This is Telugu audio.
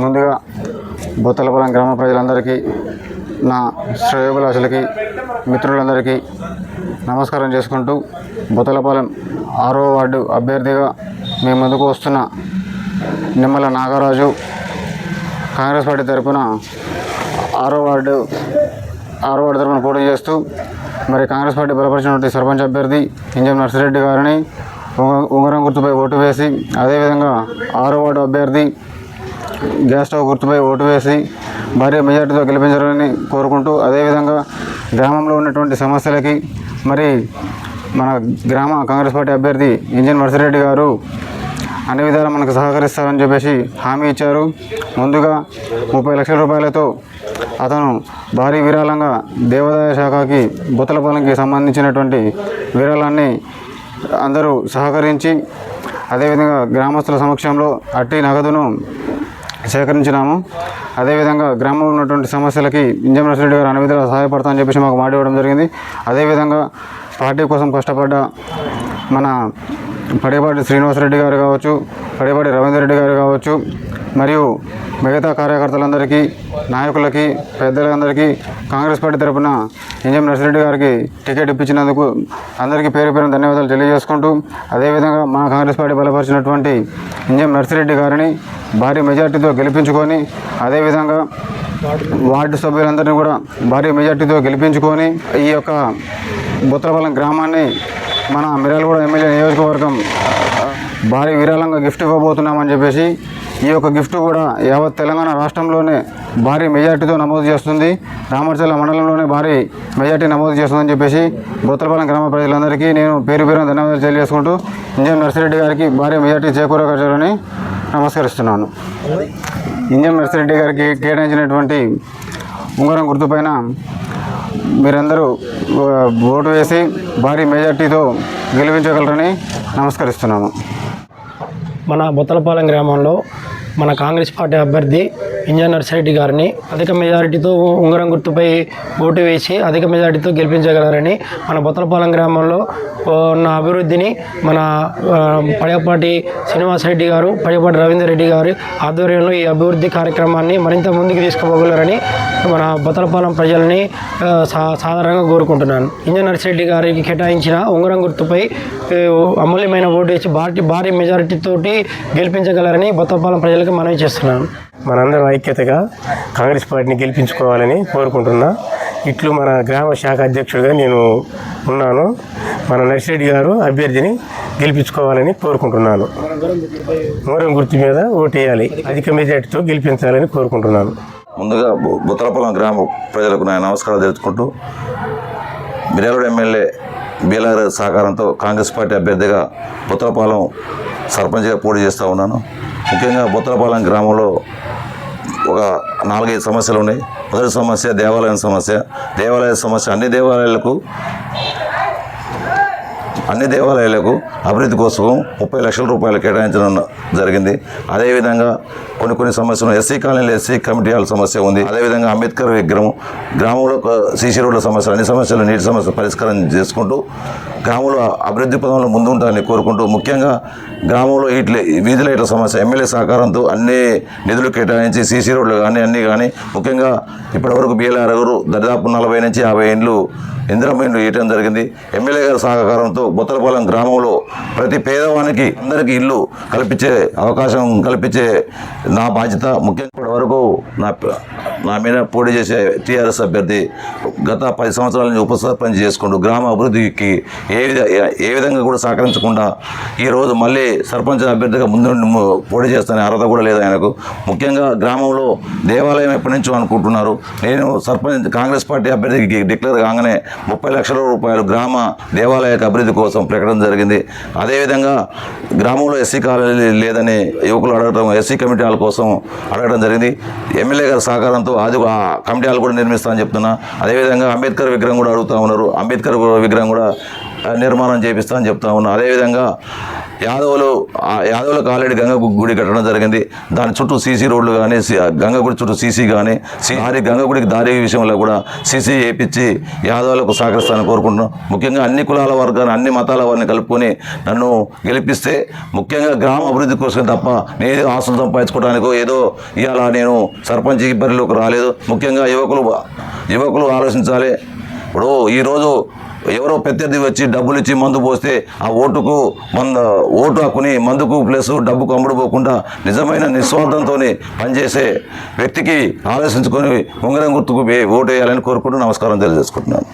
ముందుగా బొత్తలపురం గ్రామ ప్రజలందరికీ నా శ్రేయోభిలాషులకి మిత్రులందరికీ నమస్కారం చేసుకుంటూ బొత్తలపాలెం ఆరో వార్డు అభ్యర్థిగా మేము ముందుకు వస్తున్న నిమ్మల నాగరాజు కాంగ్రెస్ పార్టీ తరఫున ఆరో వార్డు ఆరో వార్డు తరపున పోటీ చేస్తూ మరి కాంగ్రెస్ పార్టీ బలపరిచినటువంటి సర్పంచ్ అభ్యర్థి ఇంజం నర్సిరెడ్డి గారిని ఉంగ- ఉంగరం గుర్తుపై ఓటు వేసి అదేవిధంగా ఆరో వార్డు అభ్యర్థి గ్యాస్ స్టవ్ గుర్తుపై ఓటు వేసి భారీ మెజార్టీతో గెలిపించాలని కోరుకుంటూ అదేవిధంగా గ్రామంలో ఉన్నటువంటి సమస్యలకి మరి మన గ్రామ కాంగ్రెస్ పార్టీ అభ్యర్థి ఇంజన్ నర్సిరెడ్డి గారు అన్ని విధాలా మనకు సహకరిస్తారని చెప్పేసి హామీ ఇచ్చారు. ముందుగా ముప్పై లక్షల రూపాయలతో అతను భారీ విరాళంగా దేవాదాయ శాఖకి బుతలపాలెంకి సంబంధించినటువంటి విరాళాన్ని అందరూ సహకరించి అదేవిధంగా గ్రామస్తుల సమక్షంలో అట్టి నగదును సేకరించినాము. అదేవిధంగా గ్రామంలో ఉన్నటువంటి సమస్యలకి ఇంజం రెడ్డి గారు అన్ని విధాలా సహాయపడతామని చెప్పేసి మాకు మాట ఇవ్వడం జరిగింది. అదేవిధంగా పార్టీ కోసం కష్టపడ్డ మన పడేపాటి శ్రీనివాసరెడ్డి గారు కావచ్చు పడేపాటి రవీందర్ రెడ్డి గారు కావచ్చు మరియు మిగతా కార్యకర్తలందరికీ నాయకులకి పెద్దలందరికీ కాంగ్రెస్ పార్టీ తరపున ఇంజం నర్సిరెడ్డి గారికి టికెట్ ఇప్పించినందుకు అందరికీ పేరు పేరు ధన్యవాదాలు తెలియజేసుకుంటూ అదేవిధంగా మా కాంగ్రెస్ పార్టీ బలపరిచినటువంటి ఇంజం నర్సిరెడ్డి గారిని భారీ మెజార్టీతో గెలిపించుకొని అదేవిధంగా వార్డు సభ్యులందరినీ కూడా భారీ మెజార్టీతో గెలిపించుకొని ఈ యొక్క బుత్రపాలెం గ్రామాన్ని మన మిర్యాలగూడ ఎమ్మెల్యే నియోజకవర్గం భారీ విరాళంగా గిఫ్ట్ ఇవ్వబోతున్నామని చెప్పేసి ఈ యొక్క గిఫ్ట్ కూడా యావత్ తెలంగాణ రాష్ట్రంలోనే భారీ మెజార్టీతో నమోదు చేస్తుంది. రామర్చల్ల మండలంలోనే భారీ మెజార్టీ నమోదు చేస్తుందని చెప్పేసి బుత్తలపాలెం గ్రామ ప్రజలందరికీ నేను పేరు పేరు ధన్యవాదాలు తెలియజేసుకుంటూ ఇంజనీర్ నర్సిరెడ్డి గారికి భారీ మెజార్టీ చేకూరగలరని నమస్కరిస్తున్నాను. ఇంజన్ నర్సిరెడ్డి గారికి కేటాయించినటువంటి ఉంగరం గుర్తుపైన మీరందరూ ఓటు వేసి భారీ మెజార్టీతో గెలిపించగలరని నమస్కరిస్తున్నాను. మన బొత్తలపాలెం గ్రామంలో మన కాంగ్రెస్ పార్టీ అభ్యర్థి ఇంజన్ నర్సిరెడ్డి గారిని. అధిక మెజారిటీతో ఉంగరం గుర్తుపై ఓటు వేసి అధిక మెజారిటీతో గెలిపించగలరని మన బొత్తలపాలెం గ్రామంలో ఉన్న అభివృద్ధిని మన పడపాటి పడేపాటి శ్రీనివాసరెడ్డి గారు పడపాటి రవీందర్ రెడ్డి గారి ఆధ్వర్యంలో ఈ అభివృద్ధి కార్యక్రమాన్ని మరింత ముందుకు తీసుకుపోగలరని మన బొత్తలపాలెం ప్రజల్ని సా సాధారణంగా కోరుకుంటున్నాను. ఇంజన్ నర్సిరెడ్డి గారికి కేటాయించిన ఉంగరం గుర్తుపై అమూల్యమైన ఓటు వేసి భారీ భారీ మెజారిటీతోటి గెలిపించగలరని బొత్తపాలెం ప్రజలకు మనవి చేస్తున్నాను. మనందరం ఐక్యతగా కాంగ్రెస్ పార్టీని గెలిపించుకోవాలని కోరుకుంటున్నా. ఇట్లు మన గ్రామ శాఖ అధ్యక్షుడిగా నేను ఉన్నాను. మన నర్సిరెడ్డి గారు అభ్యర్థిని గెలిపించుకోవాలని కోరుకుంటున్నాను. మూరం గుర్తు మీద ఓటేయాలి అధిక మెజార్టీతో గెలిపించాలని కోరుకుంటున్నాను. ముందుగా బుత్తలపొలం గ్రామ ప్రజలకు నా నమస్కారాలు తెలుసుకుంటూ మిర్యాలూరు ఎమ్మెల్యే బీలార్ సహకారంతో కాంగ్రెస్ పార్టీ అభ్యర్థిగా బుత్తలపాలెం సర్పంచ్గా పోటీ చేస్తూ ఉన్నాను. ముఖ్యంగా బొత్తలపాలెం గ్రామంలో ఒక నాలుగైదు సమస్యలు ఉన్నాయి. మొదటి సమస్య దేవాలయం సమస్య. దేవాలయ సమస్య. అన్ని దేవాలయాలకు అన్ని దేవాలయాలకు అభివృద్ధి కోసం ముప్పై లక్షల రూపాయలు కేటాయించడం జరిగింది. అదేవిధంగా కొన్ని కొన్ని సమస్యలు ఎస్సీ కాలనీలో ఎస్సీ కమిటీ సమస్య ఉంది. అదేవిధంగా అంబేద్కర్ విగ్రహం గ్రామంలో సీసీ రోడ్ల సమస్యలు అన్ని సమస్యలు నీటి సమస్య పరిష్కారం చేసుకుంటూ గ్రామంలో అభివృద్ధి పదంలో ముందుంటారని కోరుకుంటూ ముఖ్యంగా గ్రామంలో ఇట్ల వీధి లైట్ల సమస్య ఎమ్మెల్యే సహకారంతో అన్ని నిధులు కేటాయించి సీసీ రోడ్లు కానీ అన్నీ కానీ ముఖ్యంగా ఇప్పటివరకు బిఎల్ఆర్ గారు దరిదాపు నలభై నుంచి యాభై ఇండ్లు ఇందిరమ్మ వేయటం జరిగింది. ఎమ్మెల్యే గారి సహకారంతో బొత్తలపాలెం గ్రామంలో ప్రతి పేదవానికి అందరికీ ఇల్లు కల్పించే అవకాశం కల్పించే నా బాధ్యత ముఖ్యంగా ఇప్పటి వరకు నా నా మీద పోటీ చేసే టీఆర్ఎస్ అభ్యర్థి గత పది సంవత్సరాల నుంచి ఉప సర్పంచ్ చేసుకుంటూ గ్రామ అభివృద్ధికి ఏ విధ ఏ విధంగా కూడా సహకరించకుండా ఈరోజు మళ్ళీ సర్పంచ్ అభ్యర్థిగా ముందు పోటీ చేస్తానే అర్హత కూడా లేదు ఆయనకు. ముఖ్యంగా గ్రామంలో దేవాలయం ఎప్పటి నుంచో అనుకుంటున్నారు. నేను సర్పంచ్ కాంగ్రెస్ పార్టీ అభ్యర్థికి డిక్లేర్ కాగానే ముప్పై లక్షల రూపాయలు గ్రామ దేవాలయ అభివృద్ధి కోసం ప్రకటన జరిగింది. అదేవిధంగా గ్రామంలో ఎస్సీ కాలనీ లేదని యువకులు అడగడం ఎస్సీ కమిటీ వాళ్ళ కోసం అడగడం జరిగింది. ఎమ్మెల్యే గారి సహకారంతో అది ఆ కమిటీ హాల్ కూడా నిర్మిస్తామని చెప్తున్నా. అదేవిధంగా అంబేద్కర్ విగ్రహం కూడా అడుగుతా ఉన్నారు. అంబేద్కర్ విగ్రహం కూడా నిర్మాణం చేపిస్తా అని చెప్తా ఉన్నా. అదేవిధంగా యాదవులు యాదవుల యాదవులకు ఆల్రెడీ గంగ గుడి కట్టడం జరిగింది. దాని చుట్టూ సీసీ రోడ్లు కానీ గంగ గుడి చుట్టూ సీసీ కానీ దారి గంగ గుడికి దారి విషయంలో కూడా సీసీ వేయించి యాదవులకు సహకరిస్తానని కోరుకుంటున్నాం. ముఖ్యంగా అన్ని కులాల వర్గాన్ని అన్ని మతాల వారిని కలుపుకొని నన్ను గెలిపిస్తే ముఖ్యంగా గ్రామ అభివృద్ధి కోసం తప్ప నేను ఆస్తులు సంపాదించుకోవడానికో ఏదో ఇవాళ నేను సర్పంచ్ పరిలోకి రాలేదు. ముఖ్యంగా యువకులు యువకులు ఆలోచించాలి. ఇప్పుడు ఈరోజు ఎవరో ప్రత్యర్థి వచ్చి డబ్బులు ఇచ్చి మందు పోస్తే ఆ ఓటుకు మంద ఓటు హక్కుని మందుకు ప్లస్ డబ్బుకు అమ్ముడుపోకుండా నిజమైన నిస్వార్థంతో పనిచేసే వ్యక్తికి ఆలోచించుకొని ఉంగరం గుర్తుకు ఓటు వేయాలని కోరుకుంటూ నమస్కారం తెలియజేసుకుంటున్నాను.